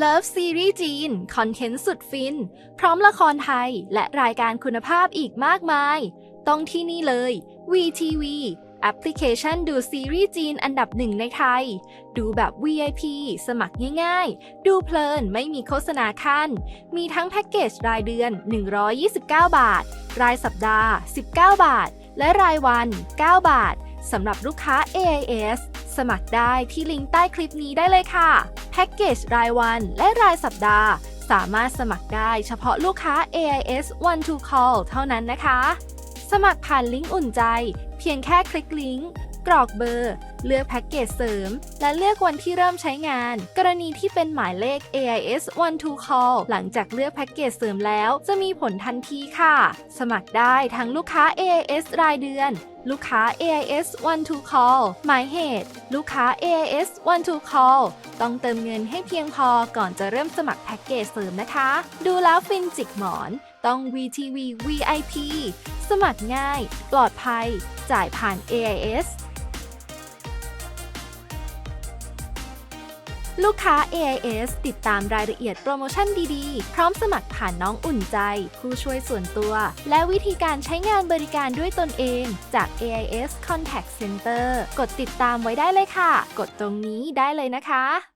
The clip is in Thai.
Love Series จีน คอนเทนต์สุดฟิน พร้อมละครไทยและรายการคุณภาพอีกมากมาย ต้องที่นี่เลย VTV แอปพลิเคชันดูซีรีส์จีนอันดับหนึ่งในไทย ดูแบบ VIP สมัครง่ายๆ ดูเพลินไม่มีโฆษณาขั้น มีทั้งแพ็กเกจรายเดือน 129 บาท รายสัปดาห์ 19 บาท และรายวัน 9 บาท สำหรับลูกค้า AIS สมัครได้ที่ลิงก์ใต้คลิปนี้ได้เลยค่ะ แพ็กเกจรายวันและรายสัปดาห์ สามารถสมัครได้เฉพาะลูกค้า AIS One to Call เท่านั้นนะคะ สมัครผ่านลิงก์อุ่นใจ เพียงแค่คลิกลิงก์กรอกเบอร์ เลือกแพ็กเกจเสริม และเลือกวันที่เริ่มใช้งาน กรณีที่เป็นหมายเลข AIS One to Call หลังจากเลือกแพ็กเกจเสริมแล้ว จะมีผลทันทีค่ะ สมัครได้ทั้งลูกค้า AIS รายเดือน ลูกค้า AIS One to Call หมายเหตุ ลูกค้า AIS One to Call ต้องเติมเงินให้เพียงพอก่อนจะเริ่มสมัครแพ็กเกจเสริมนะคะ ดูแล้วฟินจิกหมอน ต้อง VTV VIP สมัครง่าย ปลอดภัย จ่ายผ่าน AIS ลูกค้า AIS ติดตามรายละเอียดโปรโมชั่นดีๆ พร้อมสมัครผ่านน้องอุ่นใจ ผู้ช่วยส่วนตัว และวิธีการใช้งานบริการด้วยตนเองจาก AIS Contact Center กดติดตามไว้ได้เลยค่ะ กดตรงนี้ได้เลยนะคะ